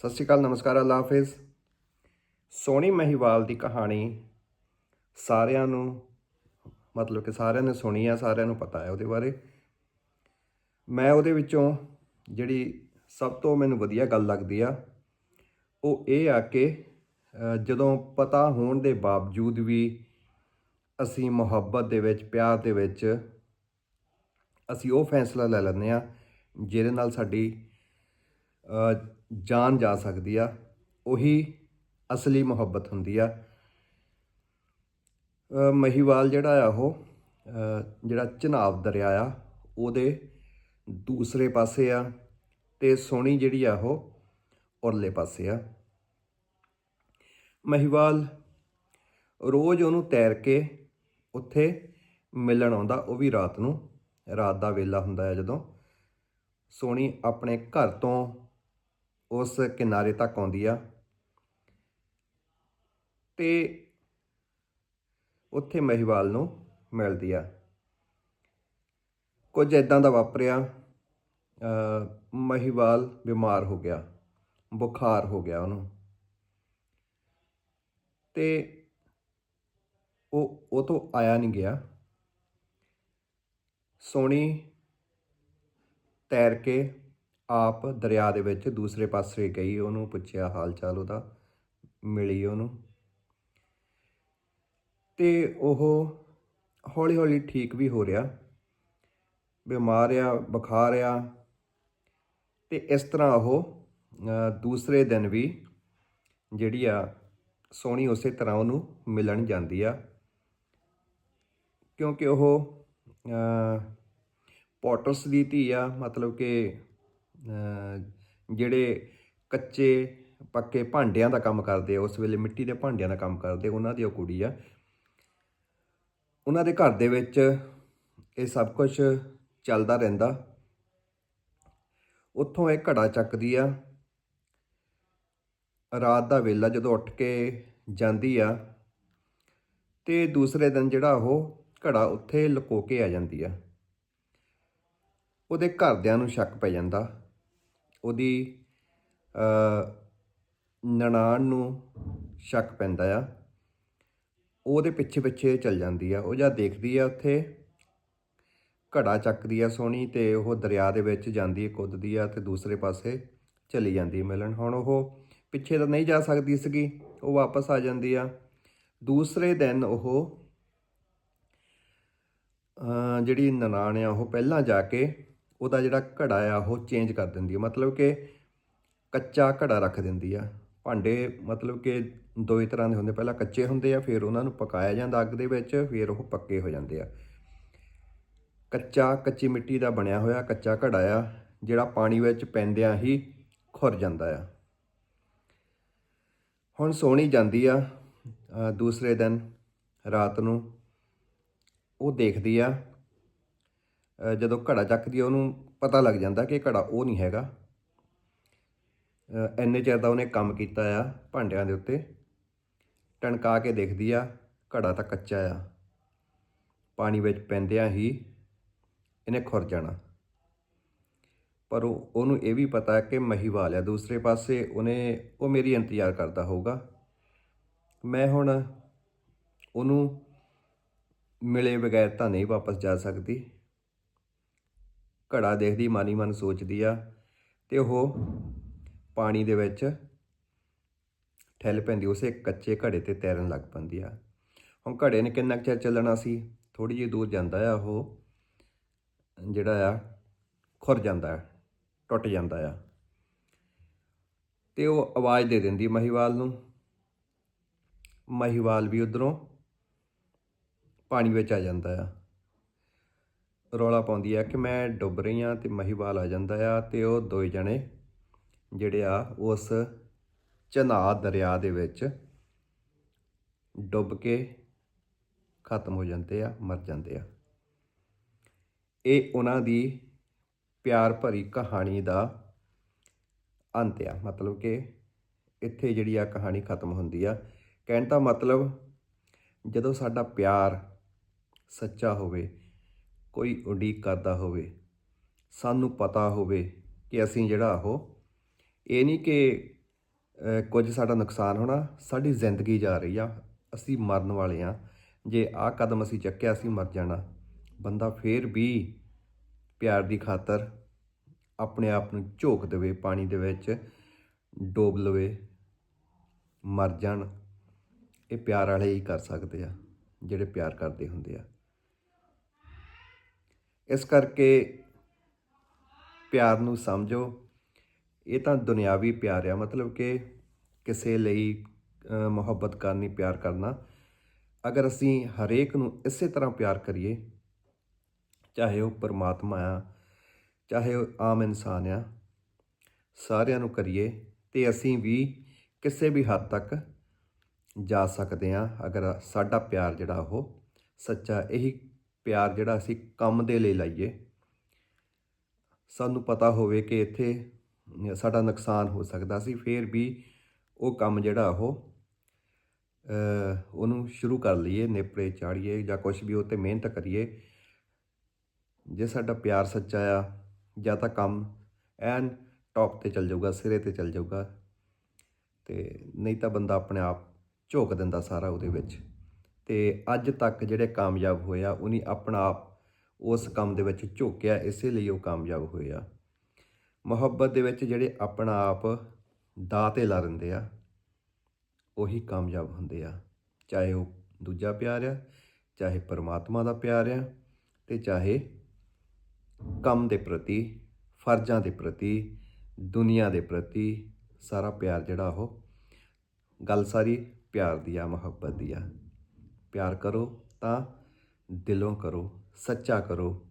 ਸਤਿ ਸ਼੍ਰੀ ਅਕਾਲ, ਨਮਸਕਾਰ, ਅੱਲਾ ਹਾਫਿਜ਼। ਸੋਹਣੀ ਮਹੀਵਾਲ ਦੀ ਕਹਾਣੀ ਸਾਰਿਆਂ ਨੂੰ, ਮਤਲਬ ਕਿ ਸਾਰਿਆਂ ਨੇ ਸੁਣੀ ਆ, ਸਾਰਿਆਂ ਨੂੰ ਪਤਾ ਹੈ ਉਹਦੇ ਬਾਰੇ। ਮੈਂ ਉਹਦੇ ਵਿੱਚੋਂ ਜਿਹੜੀ ਸਭ ਤੋਂ ਮੈਨੂੰ ਵਧੀਆ ਗੱਲ ਲੱਗਦੀ ਆ, ਉਹ ਇਹ ਆ ਕਿ ਜਦੋਂ ਪਤਾ ਹੋਣ ਦੇ ਬਾਵਜੂਦ ਵੀ ਅਸੀਂ ਮੁਹੱਬਤ ਦੇ ਵਿੱਚ, ਪਿਆਰ ਦੇ ਵਿੱਚ ਅਸੀਂ ਉਹ ਫੈਸਲਾ ਲੈ ਲੈਂਦੇ ਆ, ਜਿਹਦੇ ਨਾਲ ਸਾਡੀ ਜਾਨ ਜਾ ਸਕਦੀ ਆ, ਉਹੀ ਅਸਲੀ ਮੁਹੱਬਤ ਹੁੰਦੀ ਆ। ਮਹੀਵਾਲ ਜਿਹੜਾ ਆ ਉਹ ਜਿਹੜਾ ਚਨਾਬ ਦਰਿਆ ਆ, ਉਹਦੇ ਦੂਸਰੇ ਪਾਸੇ ਆ ਤੇ ਸੋਹਣੀ ਜਿਹੜੀ ਆ ਉਹ ਉਰਲੇ ਪਾਸੇ ਆ। ਮਹੀਵਾਲ ਰੋਜ਼ ਉਹਨੂੰ ਤੈਰ ਕੇ ਉੱਥੇ ਮਿਲਣ ਆਉਂਦਾ, ਉਹ ਵੀ ਰਾਤ ਨੂੰ, ਰਾਤ ਦਾ ਵੇਲਾ ਹੁੰਦਾ ਹੈ ਜਦੋਂ। ਸੋਹਣੀ ਆਪਣੇ ਘਰ ਤੋਂ ਉਸ ਕਿਨਾਰੇ ਤੱਕ ਆਉਂਦੀ ਆ। ਤੇ ਉੱਥੇ ਮਹੀਵਾਲ ਨੂੰ ਮਿਲਦੀ ਆ। ਕੁਝ ਇਦਾਂ ਦਾ ਵਾਪਰਿਆ ਮਹੀਵਾਲ ਬਿਮਾਰ ਹੋ ਗਿਆ, ਬੁਖਾਰ ਹੋ ਗਿਆ ਉਹਨੂੰ। ਤੇ ਉਹ ਉਹ ਤੋਂ ਆਇਆ ਨਹੀਂ ਗਿਆ। ਸੋਣੀ ਤੈਰ ਕੇ ਆਪ ਦਰਿਆ ਦੇ ਵਿੱਚ ਦੂਸਰੇ ਪਾਸੇ ਗਈ ਉਹਨੂੰ ਪੁੱਛਿਆ ਹਾਲ ਚਾਲ ਉਹਦਾ ਮਿਲੀ ਉਹਨੂੰ। ਤੇ ਉਹ ਹੌਲੀ ਹੌਲੀ ਠੀਕ ਵੀ ਹੋ ਰਿਹਾ ਬਿਮਾਰ ਆ ਬੁਖਾਰ ਆ। ਤੇ ਇਸ ਤਰ੍ਹਾਂ ਉਹ ਦੂਸਰੇ ਦਿਨ ਵੀ ਜਿਹੜੀ ਆ ਸੋਹਣੀ ਉਸੇ ਤਰ੍ਹਾਂ ਉਹਨੂੰ ਮਿਲਣ ਜਾਂਦੀ ਆ। ਕਿਉਂਕਿ ਉਹ ਅ, ਪੋਟਰਸ ਦੀ ਧੀ ਆ ਮਤਲਬ ਕਿ ਜਿਹੜੇ ਕੱਚੇ ਪੱਕੇ ਭਾਂਡਿਆਂ ਦਾ ਕੰਮ ਕਰਦੇ ਆ, ਉਸ ਵੇਲੇ ਮਿੱਟੀ ਦੇ ਭਾਂਡਿਆਂ ਦਾ ਕੰਮ ਕਰਦੇ, ਉਹਨਾਂ ਦੀ ਉਹ ਕੁੜੀ ਆ। ਉਹਨਾਂ ਦੇ ਘਰ ਦੇ ਵਿੱਚ ਇਹ ਸਭ ਕੁਝ ਚੱਲਦਾ ਰਹਿੰਦਾ। ਉੱਥੋਂ ਇਹ ਘੜਾ ਚੱਕਦੀ ਆ। ਰਾਤ ਦਾ ਵੇਲਾ ਜਦੋਂ ਉੱਠ ਕੇ ਜਾਂਦੀ ਆ ਤੇ ਦੂਸਰੇ ਦਿਨ ਜਿਹੜਾ ਉਹ ਘੜਾ ਉੱਥੇ ਲੁਕੋ ਕੇ ਆ ਜਾਂਦੀ ਆ। ਉਹਦੇ ਘਰਦਿਆਂ ਨੂੰ ਸ਼ੱਕ ਪੈ ਜਾਂਦਾ। ਉਹਦੀ ਅ ਨਨਾਣ ਨੂੰ ਸ਼ੱਕ ਪੈਂਦਾ ਆ। ਉਹਦੇ ਪਿੱਛੇ ਪਿੱਛੇ ਚੱਲ ਜਾਂਦੀ ਆ। ਉਹ ਜਦ ਦੇਖਦੀ ਆ ਉੱਥੇ, ਘੜਾ ਚੱਕਦੀ ਆ ਸੋਹਣੀ ਤੇ ਉਹ ਦਰਿਆ ਦੇ ਵਿੱਚ ਜਾਂਦੀ ਹੈ ਕੁੱਦਦੀ ਆ ਤੇ ਦੂਸਰੇ ਪਾਸੇ ਚਲੀ ਜਾਂਦੀ ਮਿਲਣ। ਹੁਣ ਉਹ ਪਿੱਛੇ ਤਾਂ ਨਹੀਂ ਜਾ ਸਕਦੀ ਸੀਗੀ, ਉਹ ਵਾਪਸ ਆ ਜਾਂਦੀ ਆ। ਦੂਸਰੇ ਦਿਨ ਉਹ ਜਿਹੜੀ ਨਨਾਣ ਆ, ਉਹ ਪਹਿਲਾਂ ਜਾ ਕੇ ਉਹਦਾ ਜਿਹੜਾ ਘੜਾ ਆ, ਉਹ ਚੇਂਜ ਕਰ ਦਿੰਦੀ ਆ। ਮਤਲਬ ਕਿ ਕੱਚਾ ਘੜਾ ਰੱਖ ਦਿੰਦੀ ਆ। ਭਾਂਡੇ ਮਤਲਬ ਕਿ ਦੋ ਹੀ ਤਰ੍ਹਾਂ ਦੇ ਹੁੰਦੇ। ਪਹਿਲਾਂ ਕੱਚੇ ਹੁੰਦੇ ਆ, ਫਿਰ ਉਹਨਾਂ ਨੂੰ ਪਕਾਇਆ ਜਾਂਦਾ ਅੱਗ ਦੇ ਵਿੱਚ, ਫਿਰ ਉਹ ਪੱਕੇ ਹੋ ਜਾਂਦੇ ਆ। ਕੱਚਾ ਕੱਚੀ ਮਿੱਟੀ ਦਾ ਬਣਿਆ ਹੋਇਆ ਕੱਚਾ ਘੜਾ ਆ, ਜਿਹੜਾ ਪਾਣੀ ਵਿੱਚ ਪੈਂਦਿਆਂ ਹੀ ਖੁਰ ਜਾਂਦਾ ਆ। ਹੁਣ ਸੋਣੀ ਜਾਂਦੀ ਆ ਦੂਸਰੇ ਦਿਨ ਰਾਤ ਨੂੰ। ਉਹ ਦੇਖਦੀ ਆ ਜਦੋਂ ਘੜਾ ਚੱਕਦੀ ਆ ਉਹਨੂੰ ਪਤਾ ਲੱਗ ਜਾਂਦਾ ਕਿ ਘੜਾ ਉਹ ਨਹੀਂ ਹੈਗਾ। ਅ, ਇੰਨੇ ਚਿਰ ਦਾ ਉਹਨੇ ਕੰਮ ਕੀਤਾ ਆ ਭਾਂਡਿਆਂ ਦੇ ਉੱਤੇ। ਟਣਕਾ ਕੇ ਦੇਖਦੀ ਆ ਘੜਾ ਤਾਂ ਕੱਚਾ ਆ। ਪਾਣੀ ਵਿੱਚ ਪੈਂਦਿਆਂ ਹੀ ਇਹਨੇ ਖੁਰ ਜਾਣਾ। ਪਰ ਉਹ ਉਹਨੂੰ ਇਹ ਵੀ ਪਤਾ ਕਿ ਮਹੀਵਾਲ ਆ ਦੂਸਰੇ ਪਾਸੇ ਉਹਨੇ ਉਹ ਮੇਰੀ ਇੰਤਜ਼ਾਰ ਕਰਦਾ ਹੋਊਗਾ। ਮੈਂ ਹੁਣ ਉਹਨੂੰ ਮਿਲੇ ਬਗੈਰ ਤਾਂ ਨਹੀਂ ਵਾਪਸ ਜਾ ਸਕਦੀ। ਘੜਾ ਦੇਖਦੀ, ਮਾਨੀ ਮਨ ਸੋਚਦੀ ਆ, ਤੇ ਉਹ ਪਾਣੀ ਦੇ ਵਿੱਚ ਠਹਿਲ ਪੈਂਦੀ, ਉਸੇ ਕੱਚੇ ਘੜੇ ਤੇ ਤੈਰਨ ਲੱਗ ਪੈਂਦੀ ਆ। ਹੁਣ ਘੜੇ ਨੇ ਕਿੰਨਾ ਕੁ ਚਿਰ ਚੱਲਣਾ ਸੀ? ਥੋੜੀ ਜਿਹੀ ਦੂਰ ਜਾਂਦਾ ਆ ਉਹ, ਜਿਹੜਾ ਆ, ਖੁਰ ਜਾਂਦਾ ਹੈ ਟੁੱਟ ਜਾਂਦਾ ਆ। ਤੇ ਉਹ ਆਵਾਜ਼ ਦੇ ਦਿੰਦੀ ਮਹੀਵਾਲ ਨੂੰ। ਮਹੀਵਾਲ ਵੀ ਉਧਰੋਂ ਪਾਣੀ ਵਿੱਚ ਆ ਜਾਂਦਾ ਆ। ਰੌਲਾ ਪਾਉਂਦੀ ਆ ਕਿ ਮੈਂ ਡੁੱਬ ਰਹੀ ਆ ਤੇ ਮਹੀਵਾਲ ਆ ਜਾਂਦਾ ਆ ਤੇ ਉਹ ਦੋਏ ਜਣੇ ਜਿਹੜੇ ਆ ਉਸ ਚਨਾ ਦਰਿਆ ਦੇ ਵਿੱਚ ਡੁੱਬ ਕੇ ਖਤਮ ਹੋ ਜਾਂਦੇ ਆ, ਮਰ ਜਾਂਦੇ ਆ। ਇਹ ਉਹਨਾਂ ਦੀ ਪਿਆਰ ਭਰੀ ਕਹਾਣੀ ਦਾ ਅੰਤ ਆ। ਮਤਲਬ ਕਿ ਇੱਥੇ ਜਿਹੜੀ ਆ ਕਹਾਣੀ ਖਤਮ ਹੁੰਦੀ ਆ। ਕਹਿਣ ਦਾ ਮਤਲਬ ਜਦੋਂ ਸਾਡਾ ਪਿਆਰ ਸੱਚਾ ਹੋਵੇ ਕੋਈ ਉਡੀਕ ਕਰਦਾ ਹੋਵੇ, ਸਾਨੂੰ ਪਤਾ ਹੋਵੇ ਕਿ ਅਸੀਂ ਜਿਹੜਾ ਉਹ, ਇਹ ਨਹੀਂ ਕਿ ਕੁਝ ਸਾਡਾ ਨੁਕਸਾਨ ਹੋਣਾ, ਸਾਡੀ ਜ਼ਿੰਦਗੀ ਜਾ ਰਹੀ ਆ, ਅਸੀਂ ਮਰਨ ਵਾਲੇ ਆ, ਜੇ ਆਹ ਕਦਮ ਅਸੀਂ ਚੱਕਿਆ, ਅਸੀਂ ਮਰ ਜਾਣਾ। ਬੰਦਾ ਫੇਰ ਵੀ ਪਿਆਰ ਦੀ ਖਾਤਰ ਆਪਣੇ ਆਪ ਨੂੰ ਝੋਕ ਦੇਵੇ, ਪਾਣੀ ਦੇ ਵਿੱਚ ਡੋਬ ਲਵੇ, ਮਰ ਜਾਣ। ਇਹ ਪਿਆਰ ਵਾਲੇ ਹੀ ਕਰ ਸਕਦੇ ਆ, ਜਿਹੜੇ ਪਿਆਰ ਕਰਦੇ ਹੁੰਦੇ ਆ। ਇਸ ਕਰਕੇ ਪਿਆਰ ਨੂੰ ਸਮਝੋ। ਇਹ ਤਾਂ ਦੁਨਿਆਵੀ ਪਿਆਰ ਆ, ਮਤਲਬ ਕਿ ਕਿਸੇ ਲਈ ਮੁਹੱਬਤ ਕਰਨੀ, ਪਿਆਰ ਕਰਨਾ। ਅਗਰ ਅਸੀਂ ਹਰੇਕ ਨੂੰ ਇਸੇ ਤਰ੍ਹਾਂ ਪਿਆਰ ਕਰੀਏ, ਚਾਹੇ ਉਹ ਪਰਮਾਤਮਾ ਆ, ਚਾਹੇ ਉਹ ਆਮ ਇਨਸਾਨ ਆ, ਸਾਰਿਆਂ ਨੂੰ ਕਰੀਏ, ਤੇ ਅਸੀਂ ਵੀ ਕਿਸੇ ਵੀ ਹੱਦ ਤੱਕ ਜਾ ਸਕਦੇ ਆ ਅਗਰ ਸਾਡਾ ਪਿਆਰ ਜਿਹੜਾ ਉਹ ਸੱਚਾ, ਇਹੀ ਪਿਆਰ ਜਿਹੜਾ ਅਸੀਂ ਕੰਮ ਦੇ ਲਈ ਲਾਈਏ, ਸਾਨੂੰ ਪਤਾ ਹੋਵੇ ਕਿ ਇੱਥੇ ਸਾਡਾ ਨੁਕਸਾਨ ਹੋ ਸਕਦਾ ਸੀ, ਫਿਰ ਵੀ ਉਹ ਕੰਮ ਜਿਹੜਾ ਉਹ ਉਹਨੂੰ ਸ਼ੁਰੂ ਕਰ ਲਈਏ, ਨੇਪਰੇ ਚਾੜੀਏ ਜਾਂ ਕੁਝ ਵੀ ਉਹ ਤੇ ਮਿਹਨਤ ਕਰੀਏ। ਜੇ ਸਾਡਾ ਪਿਆਰ ਸੱਚਾ ਆ, ਜਾਂ ਤਾਂ ਕੰਮ ਐਨ ਟੌਪ ਤੇ ਚੱਲ ਜਾਊਗਾ, ਸਿਰੇ ਤੇ ਚੱਲ ਜਾਊਗਾ, ਤੇ ਨਹੀਂ ਤਾਂ ਬੰਦਾ ਆਪਣੇ ਆਪ ਝੋਕ ਦਿੰਦਾ ਸਾਰਾ ਉਹਦੇ ਵਿੱਚ। ਤੇ ਅੱਜ ਤੱਕ ਜਿਹੜੇ ਕਾਮਯਾਬ ਹੋਏ ਆ, ਉਹਨੇ ਆਪਣਾ ਆਪ ਉਸ ਕੰਮ ਦੇ ਵਿੱਚ ਝੋਕਿਆ, ਇਸੇ ਲਈ ਉਹ ਕਾਮਯਾਬ ਹੋਏ ਆ। ਮੁਹੱਬਤ ਦੇ ਵਿੱਚ ਜਿਹੜੇ ਆਪਣਾ ਆਪ ਦਾ ਤੇ ਲਾ ਦਿੰਦੇ ਆ, ਉਹੀ ਕਾਮਯਾਬ ਹੁੰਦੇ ਆ। ਚਾਹੇ ਉਹ ਦੂਜਾ ਪਿਆਰ ਆ, ਚਾਹੇ ਪਰਮਾਤਮਾ ਦਾ ਪਿਆਰ ਆ, ਤੇ ਚਾਹੇ ਕੰਮ ਦੇ ਪ੍ਰਤੀ, ਫਰਜ਼ਾਂ ਦੇ ਪ੍ਰਤੀ, ਦੁਨੀਆ ਦੇ ਪ੍ਰਤੀ ਸਾਰਾ ਪਿਆਰ ਜਿਹੜਾ ਉਹ, ਗੱਲ ਸਾਰੀ ਪਿਆਰ ਦੀ ਆ, ਮੁਹੱਬਤ ਦੀ ਆ। ਪਿਆਰ ਕਰੋ ਤਾਂ ਦਿਲੋਂ ਕਰੋ ਸੱਚਾ ਕਰੋ।